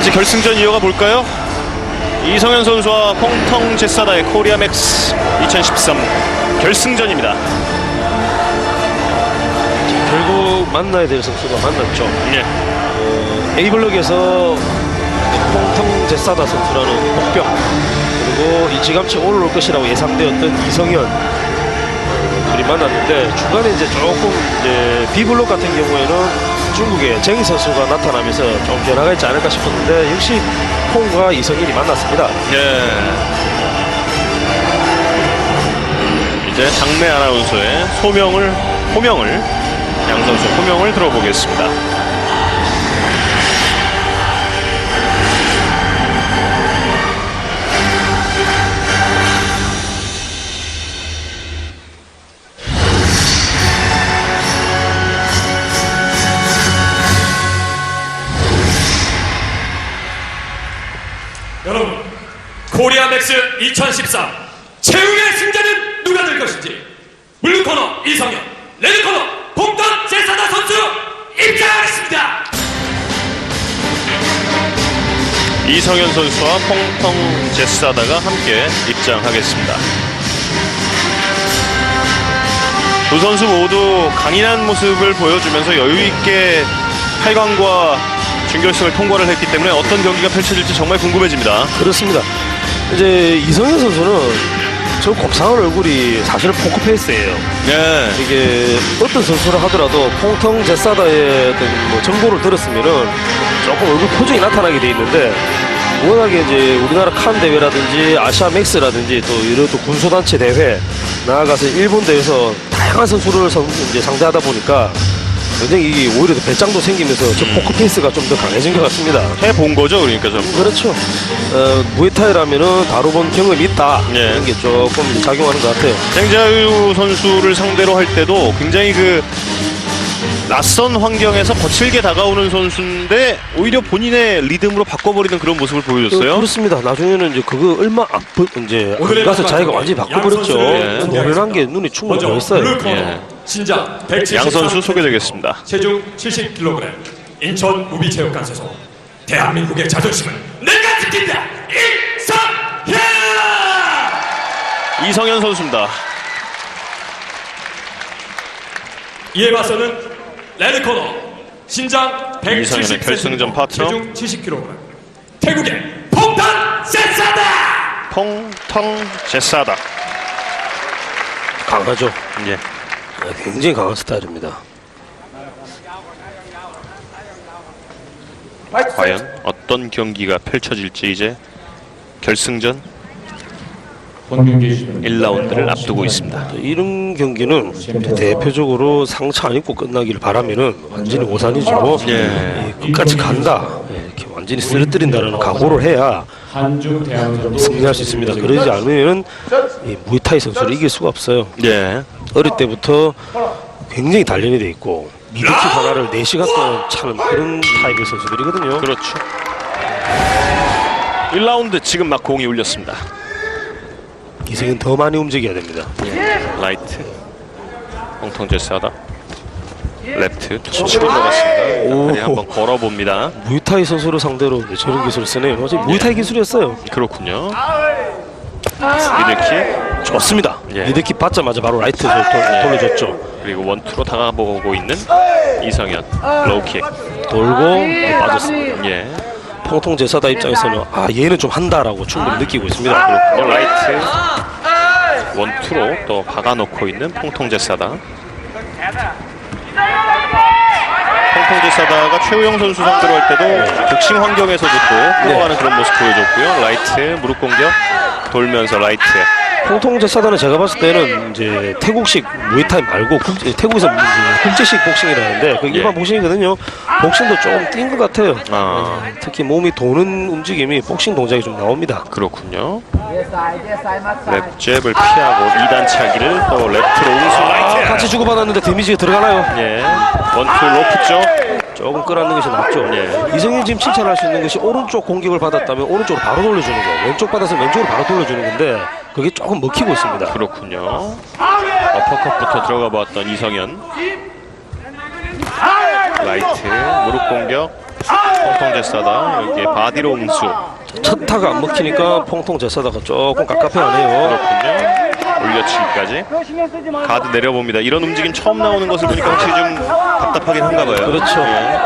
이제 결승전 이어가 볼까요? 이성현 선수와 홍텅 제사다의 코리아 맥스 2013 결승전입니다. 결국 만나야 될 선수가 만났죠. 예. A블럭에서 홍텅 제사다 선수라는 복병 그리고 일찌감치 올라올 것이라고 예상되었던 이성현 어, 둘이 만났는데 중간에 이제 조금 이제 B블록 같은 경우에는 중국의 쟁이 선수가 나타나면서 좀 변화가 있지 않을까 싶었는데 역시 홍과 이성현이 만났습니다. 예. 이제 장내 아나운서의 소명을 호명을 양 선수 호명을 들어보겠습니다. 맥스 2013 최후의 승자는 누가 될 것인지 블루 코너 이성현, 레드 코너 공단 제사다 선수 입장하겠습니다. 이성현 선수와 홍텅 제사다가 함께 입장하겠습니다. 두 선수 모두 강인한 모습을 보여주면서 여유 있게 8강과 준결승을 통과를 했기 때문에 어떤 경기가 펼쳐질지 정말 궁금해집니다. 그렇습니다. 이제 이성현 선수는 저 곱상한 얼굴이 사실은 포크페이스예요. 네. 이게 어떤 선수를 하더라도 퐁텅 제사다의 어떤 뭐 정보를 들었으면은 조금 얼굴 표정이 나타나게 돼 있는데 워낙에 이제 우리나라 칸 대회라든지 아시아 맥스라든지 또 이런 또 군소단체 대회 나아가서 일본 대회에서 다양한 선수를 상, 이제 상대하다 보니까 굉장히 이게 오히려 더 배짱도 생기면서 저 포크 페이스가 좀 더 강해진 것 같습니다. 해본 거죠, 그러니까 좀. 그렇죠. 어, 무에타이라면은 다뤄본 경험이 있다. 예. 이런 게 조금 작용하는 것 같아요. 쟁자유 선수를 상대로 할 때도 굉장히 그 낯선 환경에서 거칠게 다가오는 선수인데 오히려 본인의 리듬으로 바꿔버리는 그런 모습을 그, 보여줬어요. 그렇습니다. 나중에는 이제 그거 얼마 안 보- 이제 가서 자기가 완전히 양 바꿔버렸죠. 노련한 게 눈에 충분히 예. 신장 173양 선수 소개되겠습니다. 체중 70kg 인천 우비체육관 소속 대한민국의 자존심을 내가 지킨다 이성현 이성현 선수입니다. 이에 맞서는 레드 코너 신장 이성현의 170cm 결승전 파트너. 체중 70kg 태국의 폭탄 센사다 퐁텅 제사다. 강하죠. 예. 굉장히 강한 스타일입니다. 과연 어떤 경기가 펼쳐질지 이제 결승전 1라운드를 앞두고 있습니다. 이런 경기는 대표적으로 상처 안 입고 끝나기를 바라면은 완전히 오산이죠. 예. 예, 끝까지 간다. 예, 이렇게 완전히 쓰러뜨린다는 각오를 해야 한중 대항전 승리할 수 있습니다. 그러지 않으면은 이 무이타이 선수를 이길 수가 없어요. 예. 어릴 때부터 굉장히 단련이 돼 있고 미드킥 하나를 4시간 동안 차는 그런 타입의 선수들이거든요. 그렇죠. 1라운드 지금 막 공이 울렸습니다. 이승은 더 많이 움직여야 됩니다. 라이트. 퐁텅 제사다. 레프트. 오. 다리 한번 걸어봅니다. 무이타이 선수를 상대로 이제 저런 기술을 쓰네요. 어제 무이타이 기술이었어요. 그렇군요. 미들킥 좋습니다. 예. 미드킥 받자마자 바로 라이트 돌- 돌려줬죠. 그리고 원투로 다가보고 있는 이성현 로우킥. 돌고 빠졌습니다. 예. 통통 제사다 입장에서는 아 얘는 좀 한다라고 충분히 느끼고 있습니다. 그렇군요. 라이트 원투로 또 박아놓고 있는 퐁통 제사다. 퐁통제사다가 최우영 선수 상대로 할 때도 복싱 환경에서도 또 끌어가는 그런 모습 보여줬고요. 라이트 무릎 공격 돌면서 라이트. 통통 제사다는 제가 봤을 때는 이제 태국식 무이타이 말고 국, 태국에서 이제 국제식 복싱이라는데 그 일반 예. 복싱이거든요. 복싱도 좀 뛴 것 같아요. 아 특히 몸이 도는 움직임이 복싱 동작이 좀 나옵니다. 그렇군요. 랩 잽을 피하고 2단 차기를 또 레프트로 우수 아, 라이트. 같이 주고받았는데 데미지가 들어가나요? 예. 원투 로프 쪽. 조금 끌어안는 것이 낫죠. 예. 이성윤 지금 칭찬할 수 있는 것이 오른쪽 공격을 받았다면 오른쪽으로 바로 돌려주는 거, 왼쪽 받아서 왼쪽으로 바로 돌려주는 건데 그게 조금 먹히고 있습니다. 그렇군요. 어퍼컷부터 들어가 봤던 이성현. 라이트 무릎 공격 통통 제사다 여기에 바디로 응수 첫 타가 안 먹히니까 퐁통 제사다가 조금 깝깝해하네요. 그렇군요. 올려치기까지 가드 내려봅니다. 이런 움직임 처음 나오는 것을 보니까 확실히 좀 답답하긴 한가 봐요. 그렇죠. 예.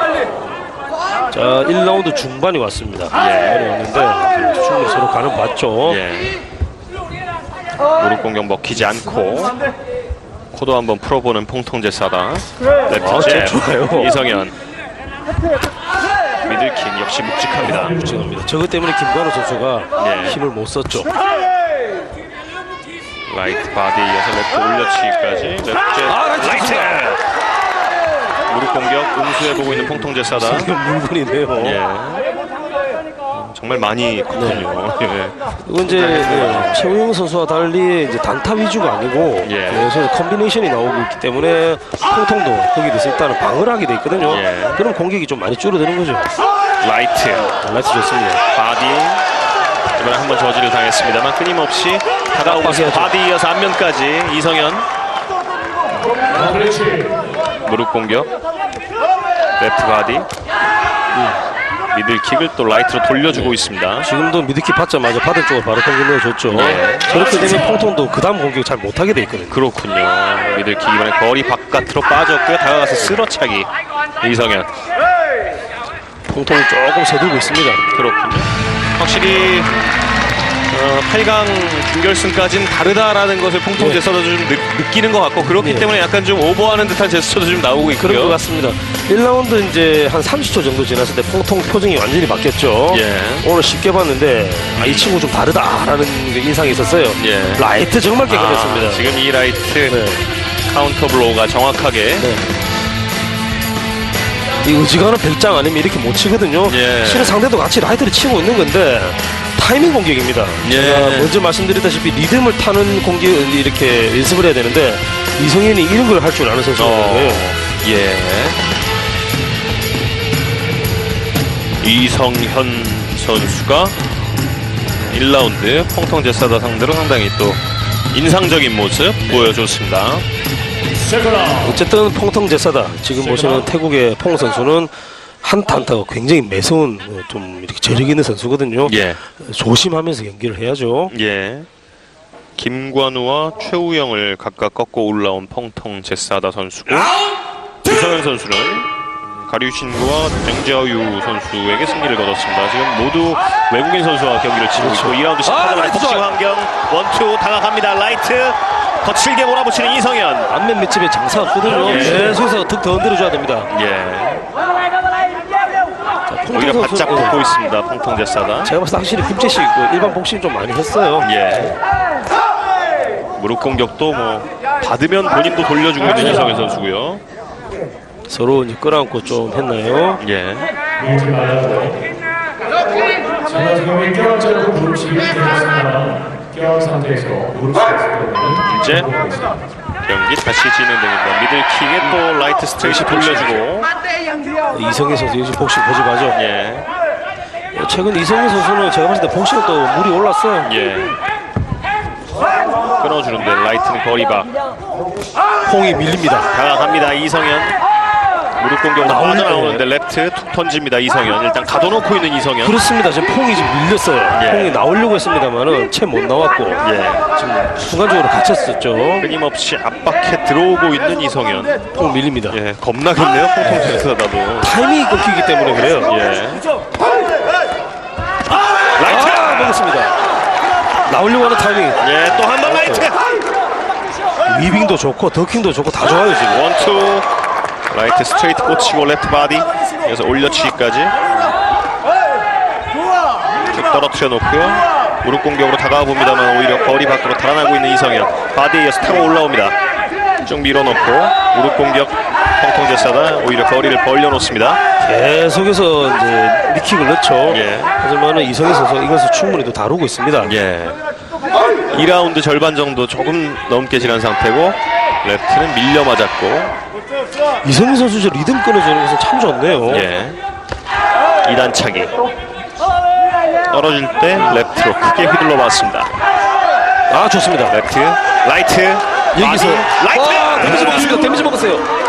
자, 1라운드 중반이 왔습니다. 예. 왔는데 충분히 서로 가는 맞죠. 예. 무릎 공격 먹히지 않고 코도 한번 풀어보는 퐁통 제 사다. 아, 레프트 제 잽. 좋아요. 이성현 미들킥 역시 묵직합니다. 묵직합니다. 저것 때문에 김관우 선수가 예. 힘을 못 썼죠. 라이트 바디 이어서 레프트 올려치기까지 레프트 잽. 아, 라이트 라이트 무릎 공격 응수해보고 있는 퐁통 제사다. 지금 물건이네요. 예. 정말 많이 컸군요. 예. 이건 이제 네, 최우영 선수와 달리 이제 단타 위주가 아니고 예. 계속 컨비네이션이 나오고 있기 때문에 통통도 거기에 대해서 일단은 방어를 하게 돼 있거든요. 예. 그럼 공격이 좀 많이 줄어드는 거죠. 라이트 라이트 좋습니다. 바디 이번에 한 번 저지를 당했습니다.만 끊임없이 압박해야죠. 바디 이어서 앞면까지 이성현 무릎 공격 레프트 바디 미들킥을 또 라이트로 돌려주고 있습니다. 지금도 미드킥 받자마자 받은 쪽으로 바로 공격 넣어줬죠. 예. 저렇게 되면 통통도 그 다음 공격 잘 못하게 돼 있거든요. 그렇군요. 미들킥 이번에 거리 바깥으로 빠졌고요. 다가가서 쓸어차기 이성현 통통이 조금 서두르고 있습니다. 그렇군요. 확실히 어, 8강 준결승까지는 다르다라는 것을 퐁통 네. 제스처도 좀 느, 느끼는 것 같고 그렇기 네. 때문에 약간 좀 오버하는 듯한 제스처도 좀 나오고 그런 것 있고요. 같습니다. 1라운드 이제 한 30초 정도 지났을 때 통통 표정이 완전히 바뀌었죠. 예. 오늘 쉽게 봤는데 아, 이 친구 좀 다르다라는 그 인상이 있었어요. 예. 라이트 정말 깨끗했습니다. 아, 지금 이 라이트 네. 카운터 블로우가 정확하게 네. 이 의지가는 백장 아니면 이렇게 못 치거든요. 예. 실은 상대도 같이 라이트를 치고 있는 건데 타이밍 공격입니다. 예. 제가 먼저 말씀드렸다시피 리듬을 타는 공격 이렇게 연습을 해야 되는데 이성현이 이런 걸 할 줄 아는 선수예요. 어, 예. 이성현 선수가 1라운드 퐁통 제사다 상대로 상당히 또 인상적인 모습 보여줬습니다. 어쨌든 퐁통 제사다. 지금 보시는 태국의 퐁 선수는 한 탄타가 굉장히 매서운 어, 좀 이렇게 저력 있는 선수거든요. 예. 조심하면서 경기를 해야죠. 예. 김관우와 최우영을 각각 꺾고 올라온 펑텅 제사다 선수고 이성현 선수는 가류신구와 땡자유 선수에게 승리를 거뒀습니다. 지금 모두 외국인 선수와 경기를 치르고 있고 2라운드 18분 아, 복싱. 환경 원투 다가갑니다. 라이트 거칠게 몰아붙이는 이성현. 안면 밑집에 장사 없거든요. 예. 계속해서 득 더 흔들어줘야 됩니다. 예. 자, 오히려 선수, 바짝 예. 붙고 있습니다. 펑텅 제사다. 제가 봤을 때 확실히 김재식 그 일반 복싱 좀 많이 했어요. 예. 무릎 공격도 뭐 받으면 본인도 돌려주고 있는 이성현 선수고요. 서로 이제 끌어안고 좀 했나요? 예. 제가 지금 1개월째로 무릎 시기 되었습니다. 깨어 상태에서 무릎 시기 이제 경기 다시 진행됩니다. 미들킥에 또 라이트 스트레이트 돌려주고 이성희 선수 요즘 복싱 고집하죠. 예. 최근 이성희 선수는 제가 봤을 때 복싱은 또 물이 올랐어요. 예. 끊어주는데 라이트는 거리박 콩이 밀립니다. 다가갑니다. 이성현 무릎 공격 나오는데. 빠져나오는데 레프트 툭 던집니다. 이성현 일단 가둬놓고 있는 이성현 그렇습니다. 지금 콩이 지금 밀렸어요. 예. 콩이 나오려고 했습니다만은 채 못 나왔고 예. 지금 순간적으로 갇혔었죠. 끊임없이 압박해 들어오고 있는 이성현 콩 밀립니다. 예 겁나겠네요. 퐁퐁 테스트다도 타이밍이 끊기기 때문에 그래요. 예. 라이트 아, 먹었습니다. 나오려고 하는 타이밍. 예또 한 번 라이트 위빙도 좋고 더킹도 좋고 다 좋아요 지금. 원투 라이트 스트레이트 꽂히고 레프트 바디 그래서 올려치기까지. 쭉 떨어뜨려 놓고요. 무릎 공격으로 다가와 봅니다만 오히려 거리 밖으로 달아나고 있는 이성현. 바디에 이어서 타고 올라옵니다. 쭉 밀어놓고 무릎 공격. 펑텅 제사다 오히려 거리를 벌려놓습니다. 계속해서 이제 니킥을 넣죠. 예. 하지만 선수 이것을 충분히 또 다루고 있습니다. 예. 2라운드 절반 정도 조금 넘게 지난 상태고 레프트는 밀려 맞았고 이성희 선수 저 리듬 끊어주는 것은 참 좋네요. 예. 2단 차기. 떨어질 때 레프트로 크게 휘둘러 봤습니다. 아 좋습니다. 레프트, 라이트, 여기서 라이트. 와, 데미지 먹었습니다. 데미지 먹었어요.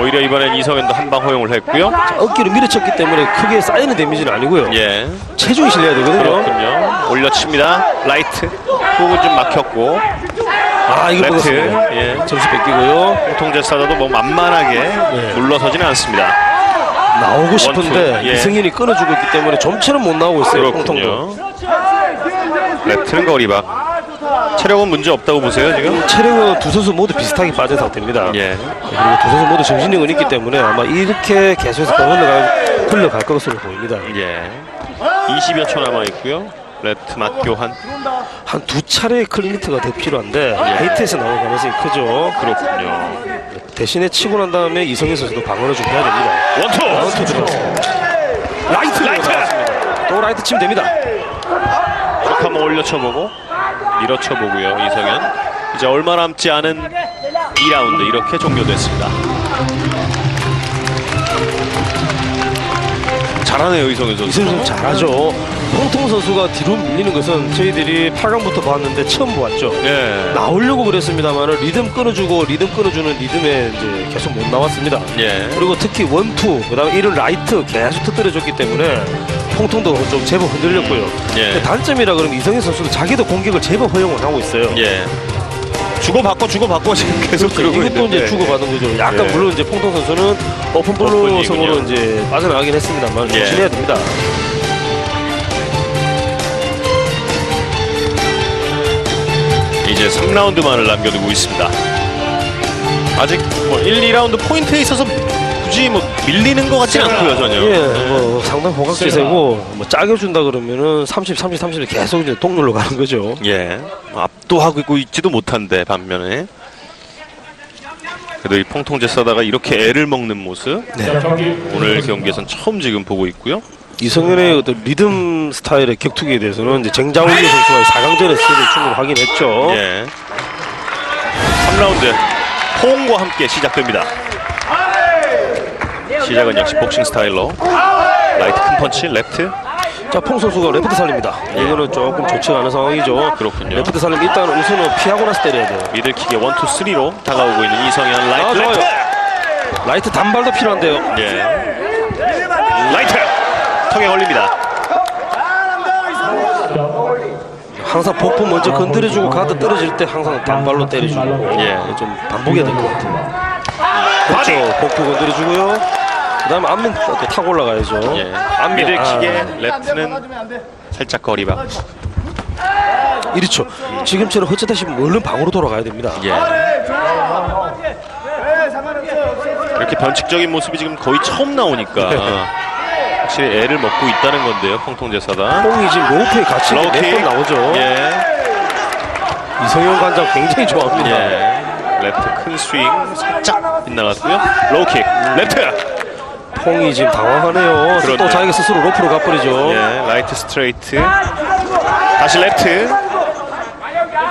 오히려 이번엔 이성현도 한 방 허용을 했고요. 어깨로 밀어쳤기 때문에 크게 쌓이는 데미지는 아니고요. 예. 체중이 실려야 되거든요. 그렇군요. 올려칩니다. 라이트. 훅은 좀 막혔고. 아 이거 레프트. 먹었습니다. 예. 점수 뺏기고요. 통제 사다도 뭐 만만하게 물러서지는 않습니다. 나오고 싶은데 원투, 예. 이승현이 끊어주고 있기 때문에 좀처럼 못 나오고 있어요. 통통도. 그렇군요. 레프트는 거리박. 체력은 문제 없다고 보세요 지금? 체력은 두 선수 모두 비슷하게 빠진 상태입니다. 예. 그리고 두 선수 모두 정신력은 있기 때문에 아마 이렇게 계속해서 흘러갈, 흘러갈 것으로 보입니다. 예. 20여 초 남아 있고요. 레프트 맞교환. 한 두 차례의 클리니트가 더 필요한데 예. 하이트에서 나올 가능성이 크죠. 그렇군요. 대신에 치고 난 다음에 이성현 선수도 방어를 좀 해야 됩니다. 원투. 원투 들어갔습니다. 라이트 라이트! 나왔습니다. 또 라이트 치면 됩니다. 쭉 한번 올려쳐보고 밀어쳐보고요 이성현. 이제 얼마 남지 않은 2라운드 이렇게 종료됐습니다. 잘하네요 이성현 선수. 이승현 선수 잘하죠. 홍통 선수가 뒤로 밀리는 것은 저희들이 8강부터 봤는데 처음 보았죠. 예. 나오려고 그랬습니다만 리듬 끊어주고 리듬 끊어주는 리듬에 이제 계속 못 나왔습니다. 예. 그리고 특히 원투 그다음에 이런 라이트 계속 터뜨려줬기 때문에 통통도 좀 제법 흔들렸고요. 예. 단점이라 그러면 이성현 선수도 자기도 공격을 제법 허용을 하고 있어요. 예. 주고받고 주고받고 지금 계속 그러고 이것도. 이제 주고받은 거죠. 약간 예. 물론 이제 퐁통 선수는 오픈 볼로 성으로. 이제 빠져나가긴 했습니다만 예. 조심해야 됩니다. 이제 3라운드만을 남겨두고 있습니다. 아직 뭐 1, 2라운드 포인트에 있어서 굳이 뭐 밀리는 것 같지는 않고요 전혀. 예, 뭐 상당 호각 기세고 뭐 짜게 준다 그러면은 30, 30, 30을 계속 이제 동률로 가는 거죠. 예. 압도하고 있고 있지도 못한데 반면에 그래도 이 퐁통제 싸다가 이렇게 애를 먹는 모습 자, 경기 오늘 경기에선 처음 지금 보고 있고요. 이성현의 어떤 리듬 스타일의 격투기에 대해서는 이제 쟁자훈리 선수가 4강전에서 충분히 확인했죠. 예. 3라운드 포옹과 함께 시작됩니다. 시작은 역시 복싱 스타일로 라이트 큰 펀치, 레프트 자, 퐁 선수가 레프트 살립니다. 이거는 조금 좋지 않은 상황이죠. 그렇군요. 레프트 살림 일단 우선은 피하고 나서 때려야 돼요. 미들킥에 원투 쓰리로 다가오고 있는 이성현 라이트 아, 좋아요. 레프트 라이트 단발도 필요한데요. 예. 라이트 턱에 걸립니다. 항상 복부 먼저 건드려주고 가드 떨어질 때 항상 단발로 때려주고 예. 좀 반복해야 될 것 같아요. 그렇죠. 복부 건드려주고요. 그다음에 앞면 또 타고 올라가야죠. 예. 미들킥에 아, 레프트는 살짝 거리박. 이렇죠. 지금처럼 헛짓하시 얼른 방으로 돌아가야 됩니다. 예. 이렇게 변칙적인 모습이 지금 거의 처음 나오니까 확실히 애를 먹고 있다는 건데요. 퐁통제사다. 뽕이 지금 로우프에 같이 로우킥. 몇번 나오죠. 예. 이성현 관장 굉장히 좋아합니다. 예. 레프트 큰 스윙 살짝 빗나갔고요. 로우킥. 레프트. 퐁이 지금 당황하네요. 또 그렇네요. 자기가 스스로 로프로 가버리죠. 예. 라이트 스트레이트. 다시 레프트.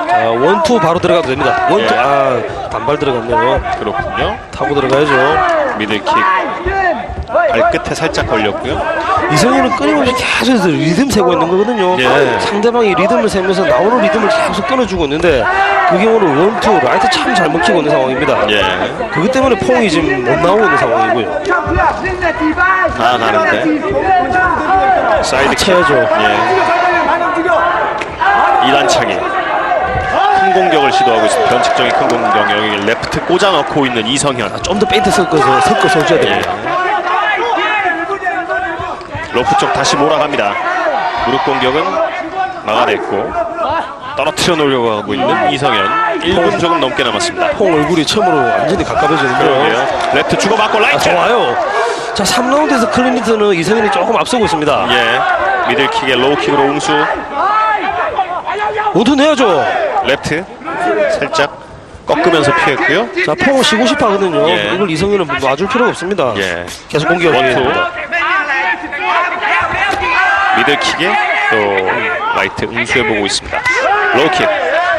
자, 원투 바로 들어가도 됩니다. 원투 예. 아 단발 들어갔네요. 그렇군요. 타고 들어가야죠. 미들킥. 발끝에 살짝 걸렸고요. 이성현은 끊임없이 계속 리듬 세고 있는 거거든요. 예. 상대방이 리듬을 세면서 나오는 리듬을 계속 끊어주고 있는데 그게 오늘 원투 라이트 참 잘 먹히고 있는 상황입니다. 예. 그것 때문에 퐁이 지금 못 나오고 있는 상황이고요. 다 나는데. 사이드 킥. 쳐야죠. 예. 이단차기. 큰 공격을 시도하고 있습니다. 변칙적인 큰 공격. 여기 레프트 꽂아 넣고 있는 이성현. 좀 더 페인트 섞어서 섞어 써줘야 예. 됩니다. 로프 쪽 다시 몰아갑니다. 무릎 공격은 막아냈고 떨어뜨려 놓으려고 하고 있는 이성현. 1분 조금 넘게 남았습니다. 퐁 얼굴이 처음으로 완전히 가까워지는데요. 레프트 주고받고 아, 라이트. 좋아요. 자, 3라운드에서 클리니트는 이성현이 조금 앞서고 있습니다. 예. 미들킥에 로우킥으로 웅수. 모두 내야죠. 레프트 살짝 꺾으면서 피했고요. 자, 퐁을 쉬고 싶어 하거든요. 예. 이걸 이성현은 놔줄 필요가 없습니다. 예. 계속 공격을 해야. 됩니다. 미들킥에 또 라이트 응수해보고 있습니다. 로우킥.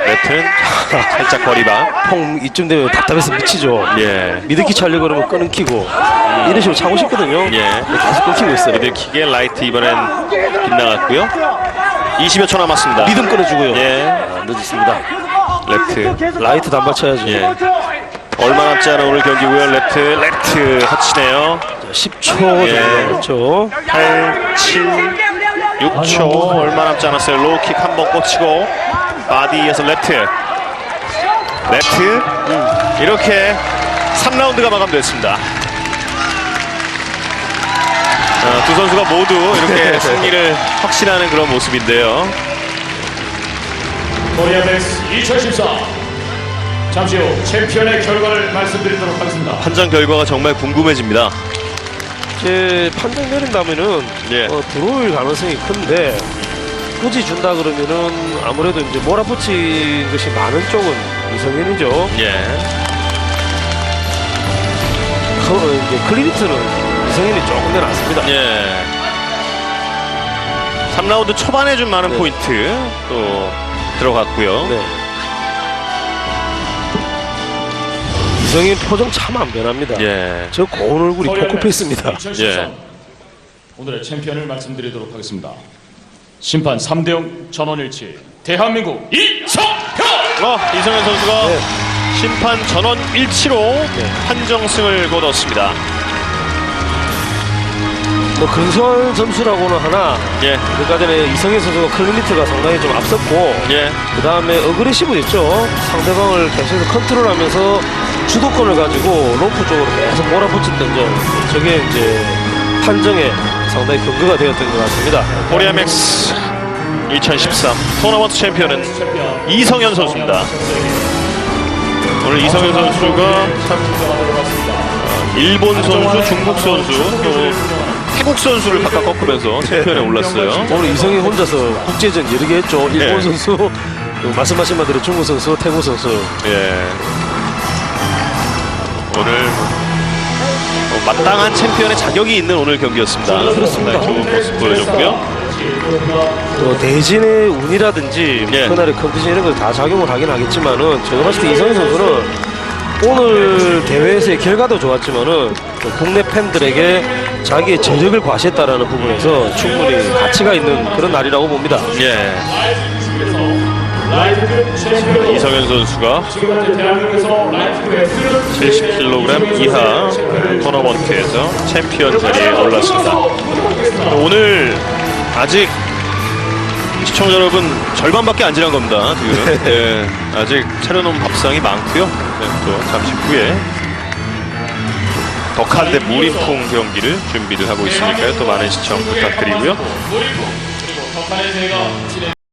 레프트는 살짝 거리박. 퐁 이쯤 되면 답답해서 미치죠. 예. 미드키 차려고 그러면 끊기고 이런 식으로 차고 싶거든요. 예. 근데 계속 끊기고 있어요. 미들킥에 라이트 이번엔 빗나갔고요. 20여 초 남았습니다. 리듬 끊어주고요. 예. 아, 늦었습니다. 레프트. 라이트 단발 쳐야죠. 예. 얼마 남지 않은 오늘 경기고요. 레프트, 레프트 허치네요. 10초 예. 정도 그렇죠. 8, 7, 6초 얼마 남지 않았어요. 로우킥 한 번 꽂히고 바디에서 레프트, 레프트 음, 이렇게 3라운드가 마감됐습니다. 어, 두 선수가 모두 이렇게 승리를 확신하는 그런 모습인데요. 코리아 맥스 2014 잠시 후 챔피언의 결과를 말씀드리도록 하겠습니다. 판정 결과가 정말 궁금해집니다. 제 판정 내린다면은 예. 어, 들어올 가능성이 큰데 굳이 준다 그러면은 아무래도 이제 몰아붙인 것이 많은 쪽은 이성현이죠. 예. 그, 어, 이제 클리니트는 이성현이 조금 더 낫습니다. 예. 3라운드 초반에 좀 많은 네. 포인트 또 들어갔고요. 네. 이성현 표정 참 안 변합니다. 예. 저 고운 얼굴이 포크페이스입니다. 맥스 2013 예. 오늘의 챔피언을 말씀드리도록 하겠습니다. 심판 3대0 전원일치 대한민국 이성현 어, 이성현 선수가 네. 심판 전원 일치로 판정승을 거뒀습니다. 뭐 근소한 점수라고는 하나 예. 그러니까 전에 이성현 선수가 클리니트가 상당히 좀 앞섰고 예. 그 다음에 어그레시브 있죠. 상대방을 계속해서 컨트롤하면서 주도권을 가지고 롬프 쪽으로 계속 몰아붙였던 점. 저게 이제 판정에 상당히 근거가 되었던 것 같습니다. 코리아 맥스 2013 토너먼트 챔피언은 챔피언 이성현 선수입니다. 오늘 이성현 선수가 참 일본 선수, 중국 선수, 또 태국 선수를 각각 꺾으면서 챔피언에 올랐어요. 오늘 이성이 혼자서 국제전 여러 개 했죠. 일본 네. 선수, 또 말씀하신 바대로 중국 선수, 태국 선수. 예. 오늘 뭐 마땅한 챔피언의 자격이 있는 오늘 경기였습니다. 그렇습니다. 좋은 모습 보여줬고요. 또 대진의 운이라든지 예. 그날의 컨디션 이런 걸 다 작용을 하긴 하겠지만은 제가 봤을 때 이성현 선수는 오늘 대회에서의 결과도 좋았지만은 또 국내 팬들에게 자기의 저력을 과시했다라는 부분에서 충분히 가치가 있는 그런 날이라고 봅니다. 예. 이성현 선수가 지금 현재 대한민국에서 라이트급의 70kg 이하 토너먼트에서 챔피언 자리에 올랐습니다. 오늘 아직 시청자 여러분 절반밖에 안 지난 겁니다. 지금 예, 아직 차려놓은 밥상이 많고요. 네, 또 잠시 후에 덕한 대 무림풍 경기를 준비를 하고 있으니까요. 또 많은 시청 부탁드리고요.